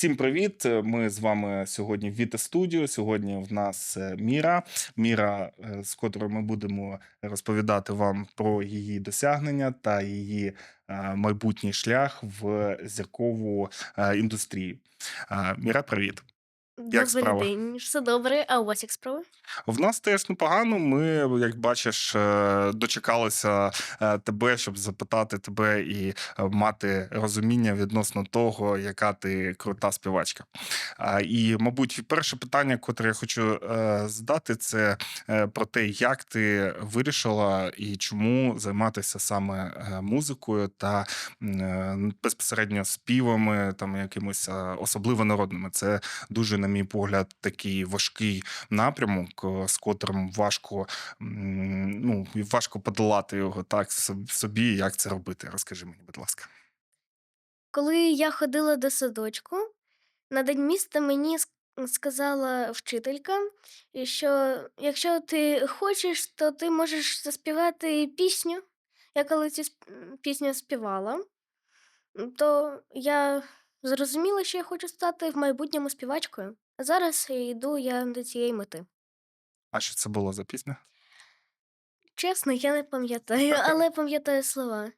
Всім привіт! Ми з вами сьогодні в Віта Студіо. Сьогодні в нас е, Міра. Міра, е, з котрою ми будемо розповідати вам про її досягнення та її е, майбутній шлях в зіркову е, індустрію. Е, Міра, привіт! Як Добрий справа? день, все добре. А у вас як справи? В нас теж непогано. Ми, як бачиш, е, дочекалися е, тебе, щоб запитати тебе і е, мати розуміння відносно того, яка ти крута співачка. І, мабуть, перше питання, котре я хочу задати, це про те, як ти вирішила і чому займатися саме музикою та безпосередньо співами, там якимось особливо народними. Це дуже, на мій погляд, такий важкий напрямок, е, з котрим важко ну, важко подолати його так собі. Як це робити? Розкажи мені, будь ласка. Коли я ходила до садочку, на день міста мені сказала вчителька, що якщо ти хочеш, то ти можеш заспівати пісню. Я коли цю пісню співала, то я зрозуміла, що я хочу стати в майбутньому співачкою. А зараз йду я до цієї мети. А що це було за пісня? Чесно, я не пам'ятаю, але пам'ятаю слова.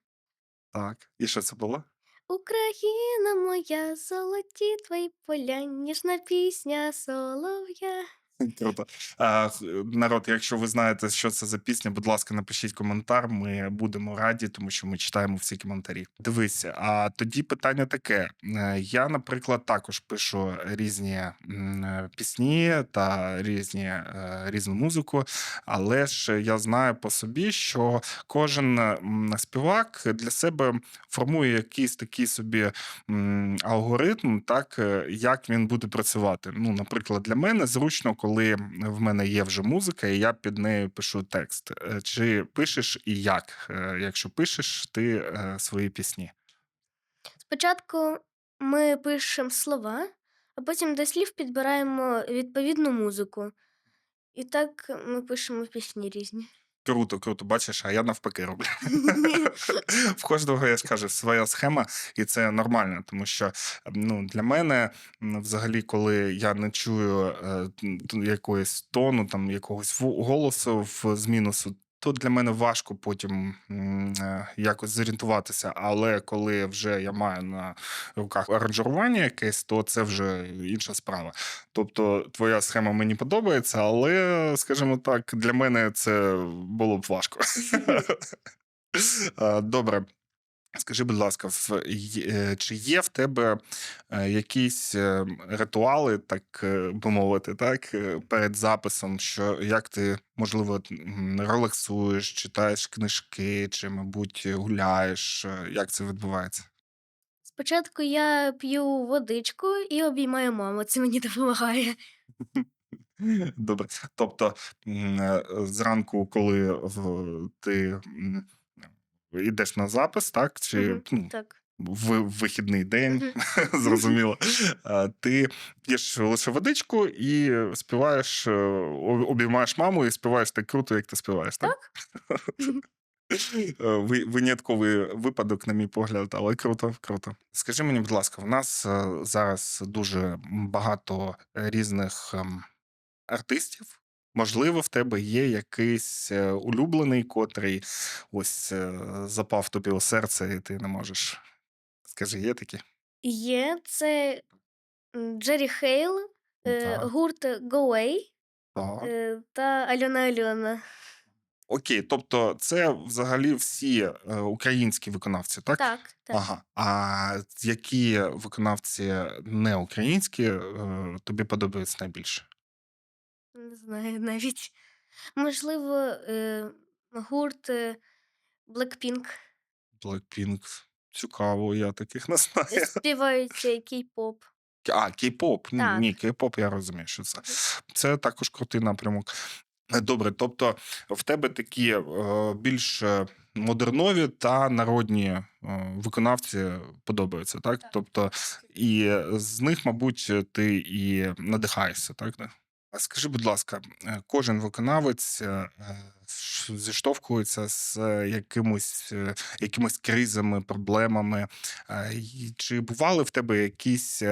Так. І що це було? Україна моя, золоті твої поля, ніжна пісня солов'я. Круто. А, народ, якщо ви знаєте, що це за пісня, будь ласка, напишіть коментар. Ми будемо раді, тому що ми читаємо всі коментарі. Дивися, а тоді питання таке: Е, я, наприклад, також пишу різні е, пісні та різні е, різну музику, але ж я знаю по собі, що кожен співак для себе формує якийсь такий собі алгоритм, так е, як він буде працювати. Ну, наприклад, для мене зручно, коли в мене є вже музика, і я під нею пишу текст. Е, Чи пишеш і як? Е, Якщо пишеш ти е, свої пісні? Спочатку ми пишемо слова, а потім до слів підбираємо відповідну музику. І так ми пишемо пісні різні. Круто, круто, бачиш, а я навпаки роблю. В кожного, я ж кажу, своя схема, і це нормально, тому що ну, для мене взагалі, коли я не чую е, якоїсь тону, там, якогось голосу в з то для мене важко потім е, якось зорієнтуватися. Але коли вже я маю на руках аранжування якесь, то це вже інша справа. Тобто, твоя схема мені подобається, але, скажімо так, для мене це було б важко. Добре. Скажи, будь ласка, е, чи є в тебе е, якісь е, ритуали, так би мовити, так, перед записом, що як ти, можливо, релаксуєш, читаєш книжки, чи, мабуть, гуляєш? Як це відбувається? Спочатку я п'ю водичку і обіймаю маму. Це мені допомагає. Добре. Тобто зранку, коли ти йдеш на запис, так? Чи Мгм, ну, Так. в вихідний день, Мгм. зрозуміло, ти п'єш лише водичку і співаєш, е, обіймаєш маму і співаєш так круто, як ти співаєш, так? Так? Е, Винятковий випадок, на мій погляд, але круто, круто. Скажи мені, будь ласка, в нас е, зараз дуже багато різних ем, артистів. Можливо, в тебе є якийсь е, улюблений, котрий ось е, запав тобі у серце, і ти не можеш. Скажи, є такі? Є це Джері Хейл, е, Так. гурт Go Away е, та Альона Альона. Окей, тобто це взагалі всі українські виконавці, так? Так, так. Ага. А які виконавці не українські тобі подобаються найбільше? Не знаю навіть. Можливо, е, гурт е, Blackpink Blackpink. Цікаво, я таких не е, знаю. співають е, кей-поп. А, кей-поп. Ні, Так. Ні, кей-поп, я розумію, що це. Це також крутий напрямок. Е, Добре, тобто в тебе такі е, більш е, модернові та народні е, виконавці подобаються, так? Так. Тобто, і з них, мабуть, ти і надихаєшся, так? А скажи, будь ласка, е, кожен виконавець е, зіштовхується з е, якимось, якимось кризами, проблемами. Чи бували в тебе якісь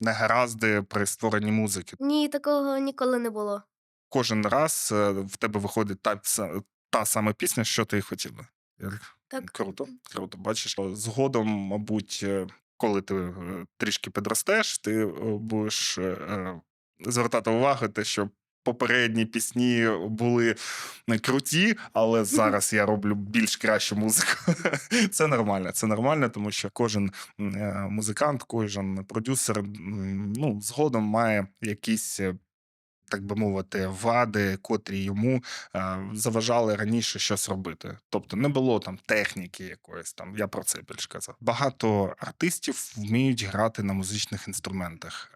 негаразди при створенні музики? Ні, такого ніколи не було. Кожен раз в тебе виходить та, та сама пісня, що ти хотіла. Так. Круто, круто. Бачиш, згодом, мабуть, коли ти трішки підростеш, ти будеш звертати увагу, те, що попередні пісні були круті, але зараз я роблю більш кращу музику. Це нормально. Це нормально, тому що кожен е, музикант, кожен продюсер ну, згодом має якісь. Так би мовити, вади, котрі йому е, заважали раніше щось робити. Тобто не було там техніки якоїсь там. Я про це більш казав. Багато артистів вміють грати на музичних інструментах.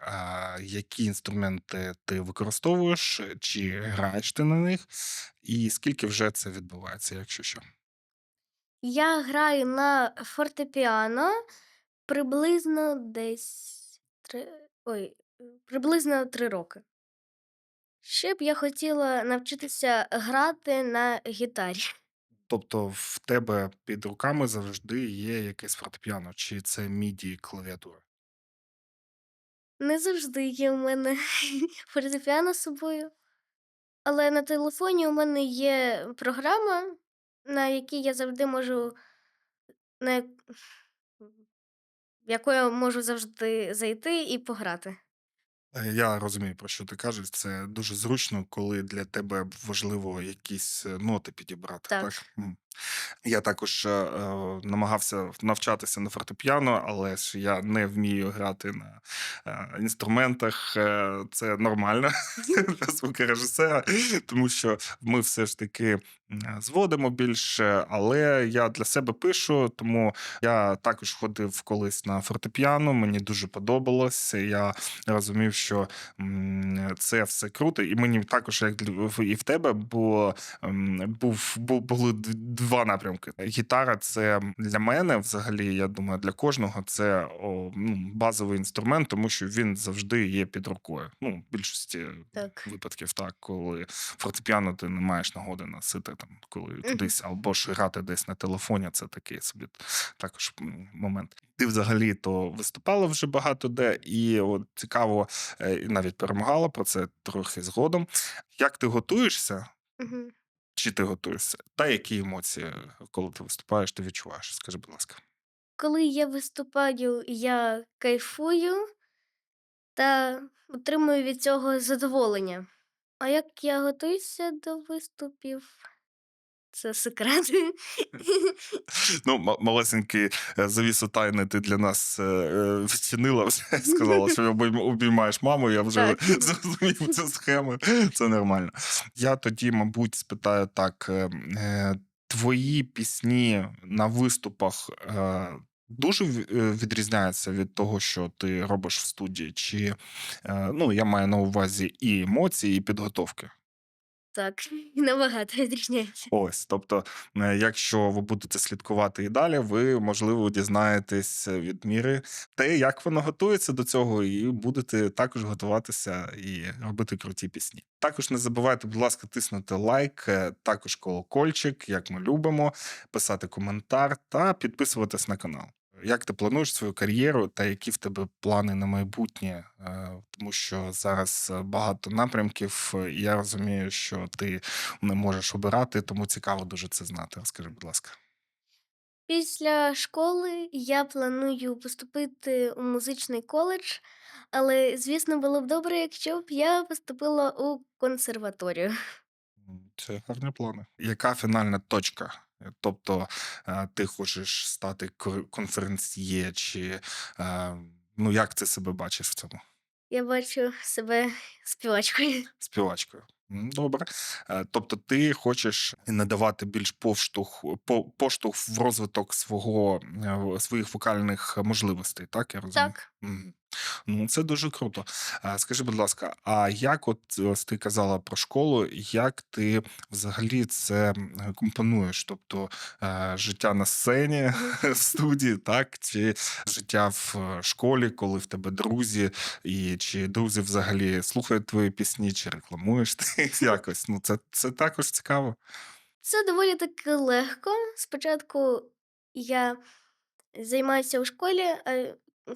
Які інструменти ти використовуєш, чи граєш ти на них, і скільки вже це відбувається, якщо що? Я граю на фортепіано приблизно десь три... Ой, приблизно три роки. Ще б я хотіла навчитися грати на гітарі. Тобто в тебе під руками завжди є якесь фортепіано, чи це міді клавіатура? Не завжди є у мене фортепіано з собою. Але на телефоні у мене є програма, на якій я завжди можу. На... як- В я можу завжди зайти і пограти. Е, Я розумію, про що ти кажеш. Це дуже зручно, коли для тебе важливо якісь е, ноти підібрати. Так. Так. М. Я також е, е, намагався навчатися на фортепіано, але ж я не вмію грати на е, інструментах. Е, Це нормально для звукорежисера, тому що ми все ж таки зводимо більше, але я для себе пишу, тому я також ходив колись на фортепіано. Мені дуже подобалось. Я розумів, що м, це все круто, і мені також, як і в тебе, було ем, був, був були два напрямки. Гітара це для мене, взагалі, я думаю, для кожного це о, ну, базовий інструмент, тому що він завжди є під рукою. Ну, в більшості Так. випадків так, коли фортепіано ти не маєш нагоди носити там, коли Мгм. кудись, або ж грати десь на телефоні. Це такий собі також момент. Ти взагалі то виступала вже багато де, і от цікаво, е, навіть перемагала про це трохи згодом. Як ти готуєшся? Мгм. Чи ти готуєшся? Та які емоції, коли ти виступаєш, ти відчуваєш? Скажи, будь ласка. Коли я виступаю, я кайфую та отримую від цього задоволення. А як я готуюся до виступів? Це секрет. Ну, ма- малесенький е, завісу тайни ти для нас е, е, сказала, що обіймаєш маму, я вже зрозумів цю схему. Це нормально. Я тоді, мабуть, спитаю так: твої пісні на виступах. Дуже в- відрізняються від того, що ти робиш в студії, чи ну я маю на увазі і емоції, і підготовки. Так, набагато відрізняється. Ось, тобто, е, якщо ви будете слідкувати і далі, ви можливо дізнаєтесь від міри те, як воно готується до цього, і будете також готуватися і робити круті пісні. Також не забувайте, будь ласка, тиснути лайк, е, також колокольчик, як ми любимо, писати коментар та підписуватись на канал. Як ти плануєш свою кар'єру та які в тебе плани на майбутнє? Е, Тому що зараз е, багато напрямків, е, і я розумію, що ти не можеш обирати, тому цікаво дуже це знати. Розкажи, будь ласка. Після школи я планую поступити у музичний коледж, але, звісно, було б добре, якщо б я поступила у консерваторію. Це гарні плани. Яка фінальна точка? Тобто е, ти хочеш стати конференціє, чи е, ну як ти себе бачиш в цьому? Я бачу себе співачкою. Співачкою. Добре. Е, Тобто, ти хочеш надавати більш поштовх, поштовх в розвиток свого своїх вокальних можливостей, так я розумію? Так. Ну, це дуже круто. Скажи, будь ласка, а як от ось ти казала про школу, як ти взагалі це компонуєш? Тобто е, життя на сцені в студії, так? Чи життя в е, школі, коли в тебе друзі, і чи друзі взагалі слухають твої пісні, чи рекламуєш ти якось? Ну, це, це також цікаво. Це доволі таки легко. Спочатку я займаюся у школі,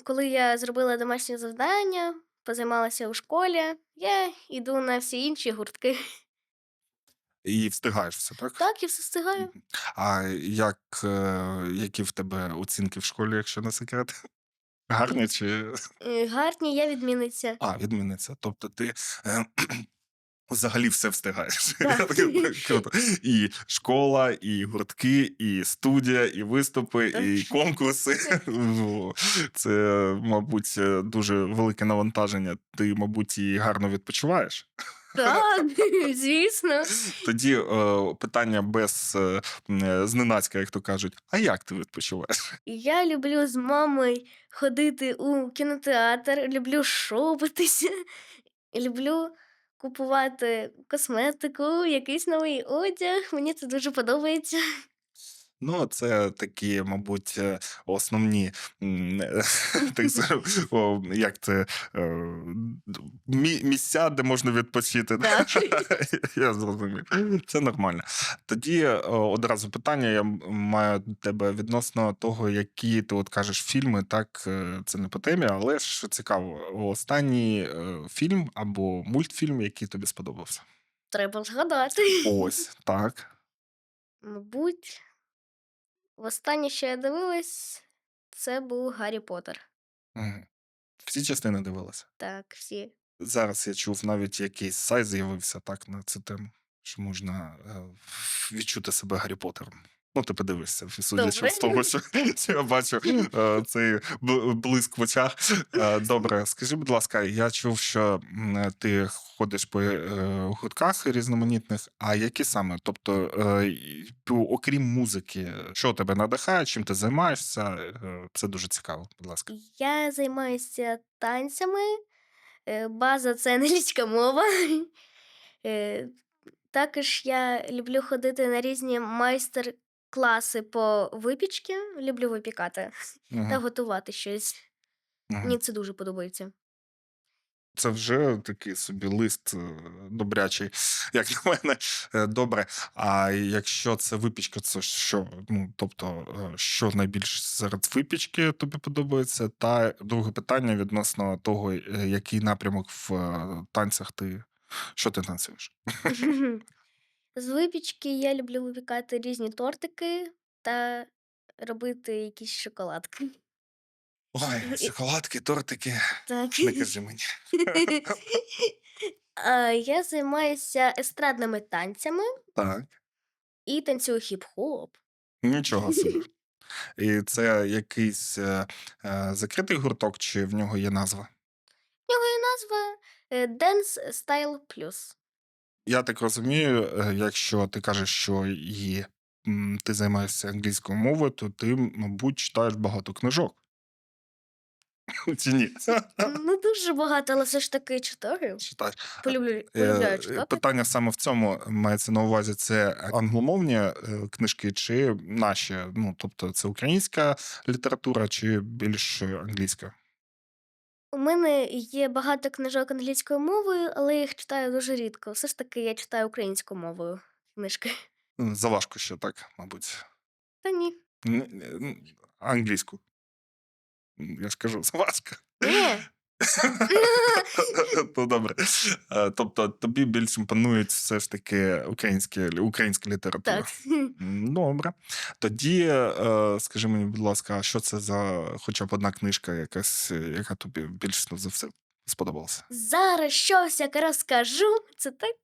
коли я зробила домашнє завдання, позаймалася у школі, я йду на всі інші гуртки. І встигаєш все, так? Так, я все встигаю. А як, е, які в тебе оцінки в школі, якщо не секрет? Гарні чи Е, Гарні, я відмінниця. а, відмінниця. Тобто ти е, взагалі все встигаєш. І школа, і гуртки, і студія, і виступи, і конкурси. Це, мабуть, е, дуже велике навантаження. Ти, мабуть, і гарно відпочиваєш. Так, звісно. Тоді е, питання без е, е, зненацька, як то кажуть. А як ти відпочиваєш? Я люблю з мамою ходити у кінотеатр, люблю шопитися, люблю купувати косметику, якийсь новий одяг. Мені це дуже подобається. Ну, це такі, мабуть, е, основні як це е, місця, де можна відпочити. Я зрозумів. Це нормально. Тоді е, одразу питання я маю до тебе відносно того, які ти от кажеш фільми. Так, це не по темі, але ж цікаво. Останній фільм або мультфільм, який тобі сподобався. Треба згадати. Ось так. Мабуть, востаннє, що я дивилась, це був Гаррі Поттер. Мгм. Всі частини дивилися. Так, всі. Зараз я чув, навіть якийсь сайт з'явився так на цю тему, що можна е, відчути себе Гаррі Поттером. Ну, ти подивишся, судячи з того, що, я бачу е, цей блиск в очах. Е, Добре, скажи, будь ласка, я чув, що ти ходиш по е, гуртках різноманітних, а які саме? Тобто, окрім музики, що тебе надихає, чим ти займаєшся? Це дуже цікаво, будь ласка. Я займаюся танцями. База це англійська мова. Також я люблю ходити на різні майстер-класи по випічці. Люблю випікати та готувати щось. Мені це дуже подобається. Це вже такий собі лист е, добрячий, як на мене. Е, Добре. А якщо це випічка, це що? Ну, тобто, е, що найбільше серед випічки тобі подобається? Та друге питання відносно того, е, який напрямок в е, танцях ти. Що ти танцюєш? З випічки я люблю випікати різні тортики та робити якісь шоколадки. Ой, шоколадки, тортики. Так. Не кажи мені. А, Я займаюся естрадними танцями Так. і танцюю хіп-хоп. Нічого собі. І це якийсь е, е, закритий гурток, чи в нього є назва? В нього є назва е, Dance Style Plus. Я так розумію, е, якщо ти кажеш, що і ти займаєшся англійською мовою, то ти, мабуть, читаєш багато книжок. Чи ні? Ну, дуже багато, але все ж таки читаю. Читаєш. Полюблю, Е, полюбляю е, читати. Питання саме в цьому мається на увазі: це англомовні е, книжки чи наші? Ну, тобто, це українська література чи більш англійська? У мене є багато книжок англійською мовою, але я їх читаю дуже рідко. Все ж таки я читаю українською мовою книжки. Заважко ще так, мабуть. Та ні. Н- н- Англійську. Я ж кажу, заважко. Ні. Ну, добре. Е, Тобто тобі більш імпонують все ж таки українські, українська література. Так. Добре. Тоді е, скажи мені, будь ласка, що це за хоча б одна книжка, якась, е, яка тобі більш за все сподобалася? Зараз щось як розкажу. Це так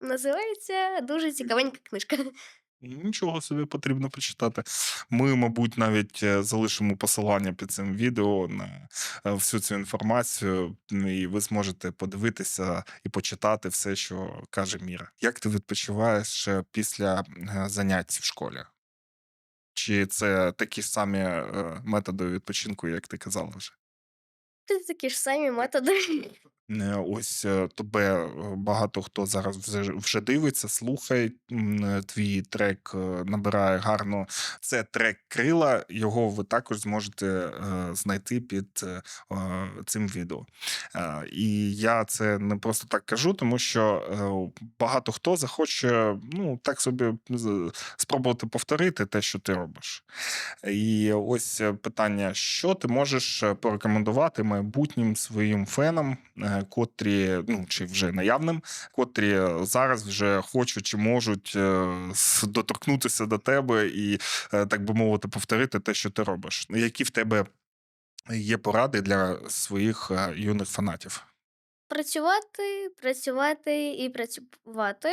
називається дуже цікавенька книжка. Нічого собі потрібно почитати. Ми, мабуть, навіть е, залишимо посилання під цим відео на е, всю цю інформацію, і ви зможете подивитися і почитати все, що каже Міра. Як ти відпочиваєш е, після занять в школі? Чи це такі самі методи відпочинку, як ти казала вже? Це такі ж самі методи. Е, Ось е, тебе е, багато хто зараз вже, вже дивиться, слухає твій трек, набирає гарно. Це трек крила. Його ви також зможете знайти під цим відео. І я це не просто так кажу, тому що багато хто захоче ну, так собі спробувати повторити те, що ти робиш. І ось питання: що ти можеш порекомендувати майбутнім своїм фенам, котрі, ну чи вже наявним, котрі зараз вже хочуть чи можуть е, доторкнутися до тебе і, е, так би мовити, повторити те, що ти робиш. Які в тебе є поради для своїх е, юних фанатів? Працювати, працювати і працювати,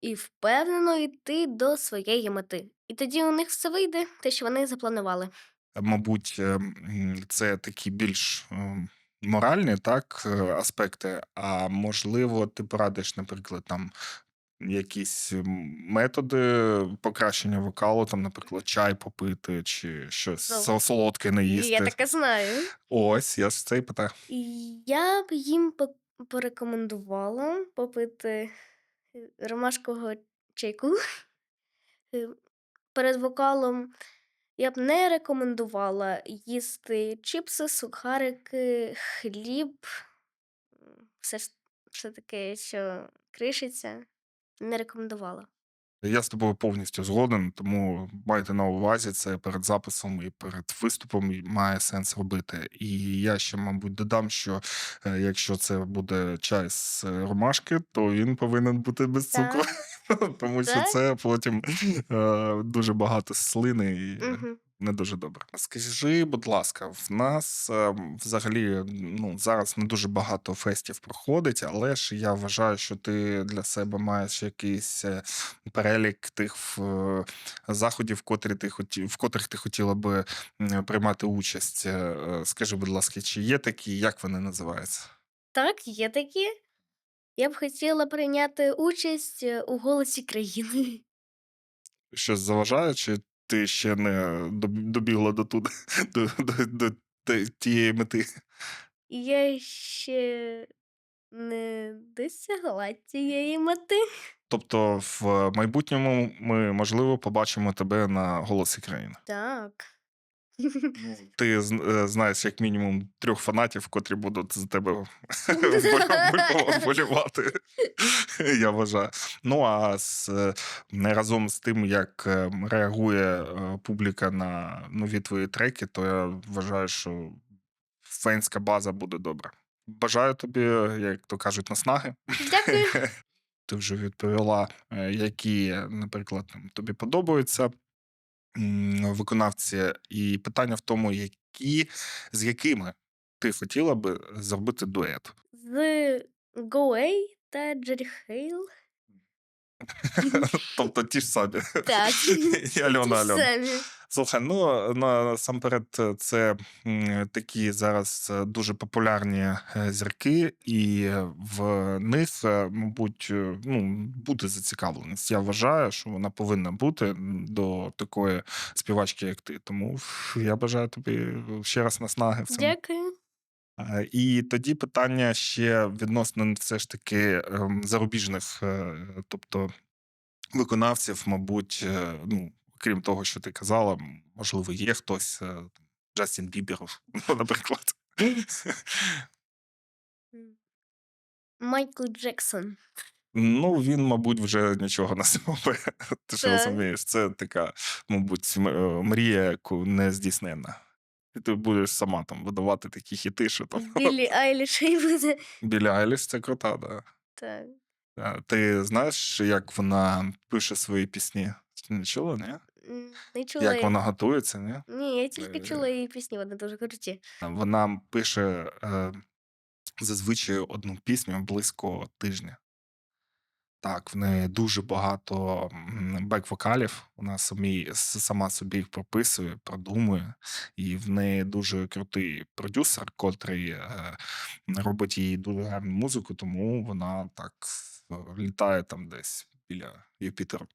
і впевнено йти до своєї мети. І тоді у них все вийде, те, що вони запланували. Мабуть, е, це такі більш е, моральні так, е, аспекти. А можливо, ти порадиш, наприклад, там якісь методи покращення вокалу, там, наприклад, чай попити чи щось солодке не І Я таке знаю. Ось, я ж це і питаю. Я б їм по- порекомендувала попити е, ромашкового чайку. Е, Перед вокалом я б не рекомендувала їсти чіпси, сухарики, хліб, все, ж- все таке, що кришиться, не рекомендувала. Я з тобою повністю згоден, тому майте на увазі це перед записом і перед виступом має сенс робити. І я ще, мабуть, додам, що е, якщо це буде чай з е, ромашки, то він повинен бути без цукру, тому що це потім е, дуже багато слини і не дуже добре. Скажи, будь ласка, в нас е, взагалі ну зараз не дуже багато фестів проходить, але ж я вважаю, що ти для себе маєш якийсь е, перелік тих е, заходів, котрі ти хоті, в котрих ти хотіла би м, приймати участь. Е, е, Скажи, будь ласка, чи є такі, як вони називаються? Так, є такі. Я б хотіла прийняти участь е, у голосі країни. Щось заважає, чи ти ще не добігла до туди до, до, до тієї мети? Я ще не досягла цієї мети. Тобто, в майбутньому ми можливо побачимо тебе на голосі країни. Так. Ти е, знаєш як мінімум трьох фанатів, котрі будуть за тебе вболівати. Я вважаю. Ну а з, е, разом з тим, як е, реагує публіка на нові твої треки, то я вважаю, що фенська база буде добра. Бажаю тобі, як то кажуть, наснаги. Дякую. Ти вже відповіла, які, наприклад, тобі подобаються виконавці, і питання в тому, які з якими ти хотіла би зробити дует. З Гоей та Джері Хейл. Тобто ті ж самі. Так. І Альона Ті ж Альона. Слухай, ну насамперед, е, це такі зараз е, дуже популярні е, зірки, і в них, е, мабуть, е, ну, буде зацікавленість. Я вважаю, що вона повинна бути до такої співачки, як ти. Тому я бажаю тобі ще раз наснаги в цьому. Дякую. Е, І тоді питання ще відносно все ж таки ем, зарубіжних, е, тобто виконавців, мабуть, е, ну, крім того, що ти казала, можливо, є хтось, е, Джастін Бібер, ну, наприклад. Майкл Джексон. Ну, він, мабуть, вже нічого не зробить. Ти ж розумієш, це така, мабуть, е, мрія, яку не здійсненна. І ти будеш сама там видавати такі хіти, що там Біллі Айліш і буде. Білі Айліш це крута, да. Так. Ти знаєш, як вона пише свої пісні? Не чула, ні? М, Не чула. Як я. вона готується, ні? Ні, я тільки Е. чула її пісні, вони дуже круті. Вона пише е, зазвичай одну пісню близько тижня. Так, в неї дуже багато м, бек-вокалів. Вона самі, с- сама собі їх прописує, продумує. І в неї дуже крутий продюсер, котрий е, робить їй дуже гарну музику, тому вона так е, літає там десь біля Юпітера.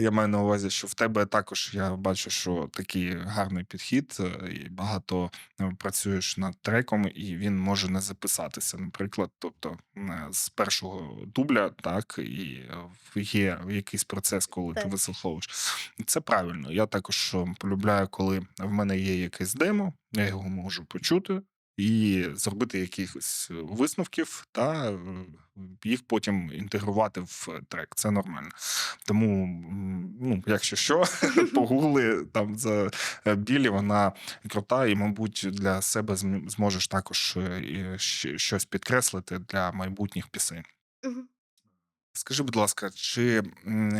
Я маю на увазі, що в тебе також я бачу, що такий гарний підхід, е, і багато е, працюєш над треком, і він може не записатися. Наприклад, тобто е, з першого дубля, так і е, є якийсь процес, коли ти Так. вислуховуєш. Це правильно. Я також е, полюбляю, коли в мене є якесь демо, я його можу почути. І зробити якихось висновків та е, їх потім інтегрувати в трек. Це нормально. Тому, ну, якщо що, погугли там за е, білі, вона крута, і, мабуть, для себе зможеш також е, щось підкреслити для майбутніх пісень. Скажи, будь ласка, чи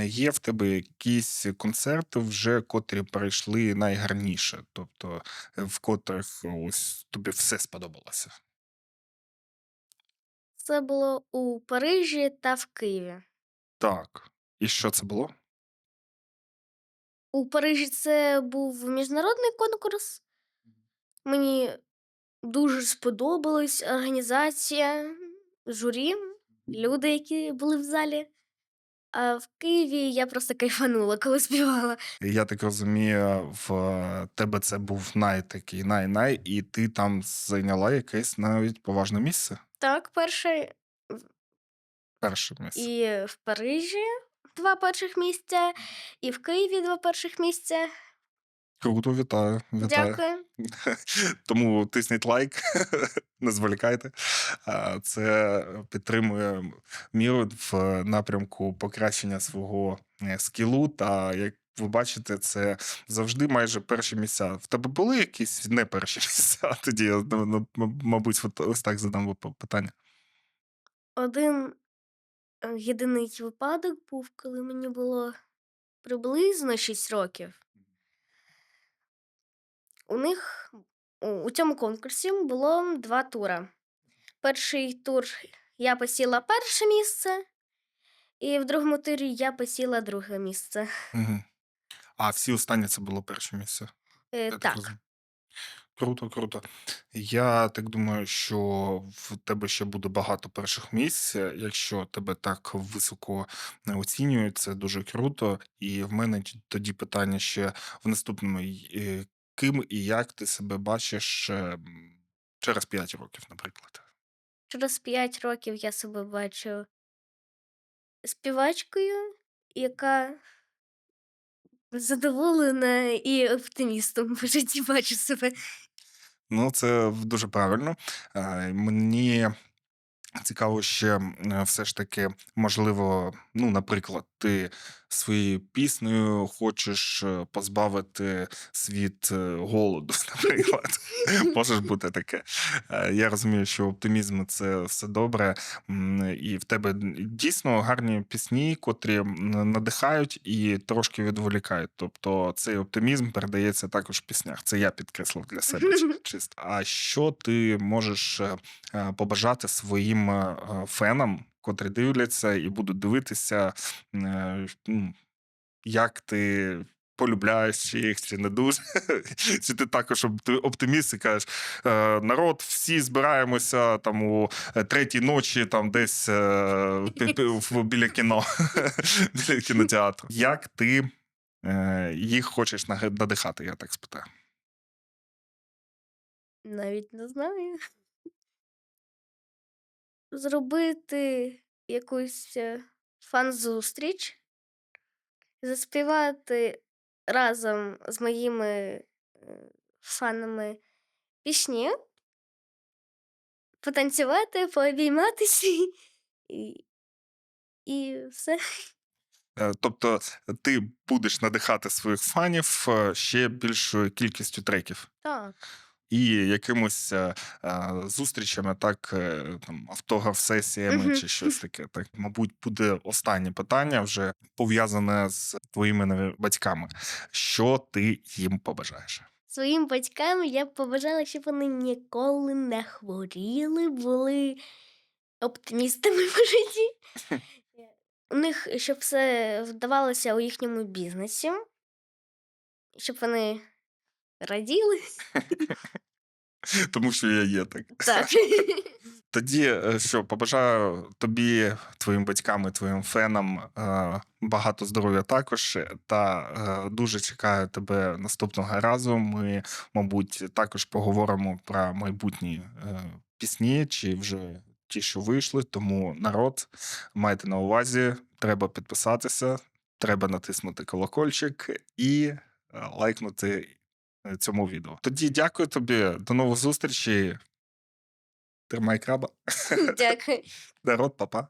є в тебе якісь концерти вже, котрі пройшли найгарніше? Тобто, е, в котрих ось тобі все сподобалося? Це було у Парижі та в Києві. Так. І що це було? У Парижі це був міжнародний конкурс. Мені дуже сподобалась організація, журі, люди, які були в залі. А в Києві я просто кайфанула, коли співала. Я так розумію, в е, тебе це був най такий най-най, і ти там зайняла якесь навіть поважне місце. Так, перше Перше місце. і в Парижі два перших місця, і в Києві два перших місця. Круто, вітаю. Вітаю. Дякую. Тому тисніть лайк, не зволікайте. Це підтримує міру в напрямку покращення свого е, скілу. Та як ви бачите, це завжди майже перші місця. В тебе були якісь не перші місця? Тоді я ну, ну, мабуть, ось так задам питання. Один е, єдиний випадок був, коли мені було приблизно 6 років. У них у цьому конкурсі було два тура. Перший тур я посіла перше місце, і в другому турі я посіла друге місце. Угу. А всі останні це було перше місце. Е, так так. Круто, круто. Я так думаю, що в тебе ще буде багато перших місць. Якщо тебе так високо не оцінюють, це дуже круто. І в мене тоді питання ще в наступному: ким і як ти себе бачиш е, через 5 років, наприклад. через 5 років я себе бачу співачкою, яка задоволена і оптимістом в житті бачу себе. Ну, це дуже правильно. Е, Мені цікаво ще все ж таки, можливо, ну, наприклад, ти своєю піснею хочеш е, позбавити світ е, голоду, наприклад. Може ж бути таке. Е, Я розумію, що оптимізм це все добре, і в тебе дійсно гарні пісні, котрі надихають і трошки відволікають. Тобто цей оптимізм передається також в піснях. Це я підкреслив для себе чисто. А що ти можеш побажати своїм фенам, котрі дивляться і будуть дивитися, е, як ти. Полюбляєш їх, чи не дуже. Чи ти також опти- оптиміст і кажеш, е, народ, всі збираємося там у е, третій ночі, там десь біля кіно, біля кінотеатру. Як ти їх хочеш надихати, я так спитаю. Навіть не знаю. Зробити якусь е, фан-зустріч, заспівати разом з моїми е, фанами пісні, потанцювати, пообійматися і, і все. Е, Тобто ти будеш надихати своїх фанів ще більшою кількістю треків. Так. І якимось е, е, зустрічами, так, е, там, автограф-сесіями Мгм. чи щось таке. Так, мабуть, буде останнє питання, вже пов'язане з твоїми батьками. Що ти їм побажаєш? Своїм батькам я б побажала, щоб вони ніколи не хворіли, були оптимістами по житті. У них щоб все вдавалося у їхньому бізнесі, щоб вони раділи. Тому що я є так. Так. Тоді е, що, побажаю тобі, твоїм батькам і твоїм фенам е, багато здоров'я також. Та е, дуже чекаю тебе наступного разу. Ми, мабуть, також поговоримо про майбутні пісні, чи вже ті, що вийшли. Тому народ, майте на увазі, треба підписатися, треба натиснути колокольчик і лайкнути Е, цьому відео. Тоді дякую тобі, до нових зустрічі. Тримай краба. Дякую. Народ, папа.